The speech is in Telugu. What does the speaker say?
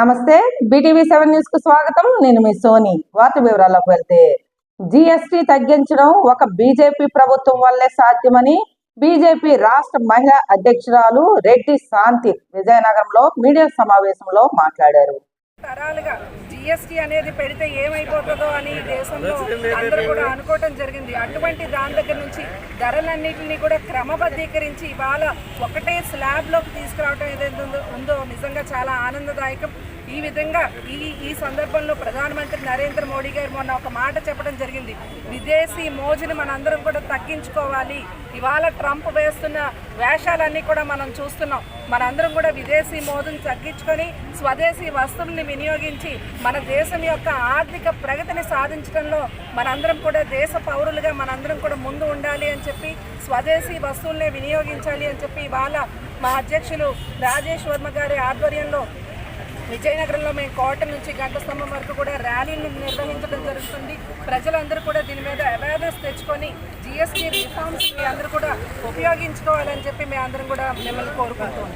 నమస్తే బీటీవీ సెవెన్ న్యూస్కు స్వాగతం. నేను మీ సోని. వార్త వివరాల్లోకి వెళ్తే జిఎస్టీ తగ్గించడం ఒక బీజేపీ ప్రభుత్వం వల్లే సాధ్యమని బీజేపీ రాష్ట్ర మహిళా అధ్యక్షురాలు రెడ్డి శాంతి విజయనగరంలో మీడియా సమావేశంలో మాట్లాడారు. జిఎస్టీ అనేది పెడితే ఏమైపోతుందో అని దేశంలో అందరూ కూడా అనుకోవటం జరిగింది. అటువంటి దాని దగ్గర నుంచి ధరలన్నింటినీ కూడా క్రమబద్ధీకరించి ఇవాళ ఒకటే స్లాబ్లోకి తీసుకురావటం ఏదైతే ఉందో నిజంగా చాలా ఆనందదాయకం. ఈ విధంగా ఈ ఈ సందర్భంలో ప్రధానమంత్రి నరేంద్ర మోడీ గారు మొన్న ఒక మాట చెప్పడం జరిగింది. విదేశీ మోజుని మనందరం కూడా తగ్గించుకోవాలి. ఇవాళ ట్రంప్ వేస్తున్న వేషాలన్నీ కూడా మనం చూస్తున్నాం. మనందరం కూడా విదేశీ మోదును తగ్గించుకొని స్వదేశీ వస్తువుల్ని వినియోగించి మన దేశం యొక్క ఆర్థిక ప్రగతిని సాధించడంలో మనందరం కూడా దేశ పౌరులుగా మనందరం కూడా ముందు ఉండాలి అని చెప్పి స్వదేశీ వస్తువుల్ని వినియోగించాలి అని చెప్పి ఇవాళ మా అధ్యక్షులు రాజేష్ వర్మ గారి ఆధ్వర్యంలో విజయనగరంలో మేము కోట నుంచి గంట స్తంభం వరకు కూడా ర్యాలీని నిర్వహించడం జరుగుతుంది. ప్రజలందరూ కూడా దీని మీద అవేర్నెస్ తెచ్చుకొని జిఎస్టీ రిఫార్మ్స్ మీ అందరూ కూడా ఉపయోగించుకోవాలని చెప్పి మేము అందరం కూడా మిమ్మల్ని కోరుకుంటున్నాం.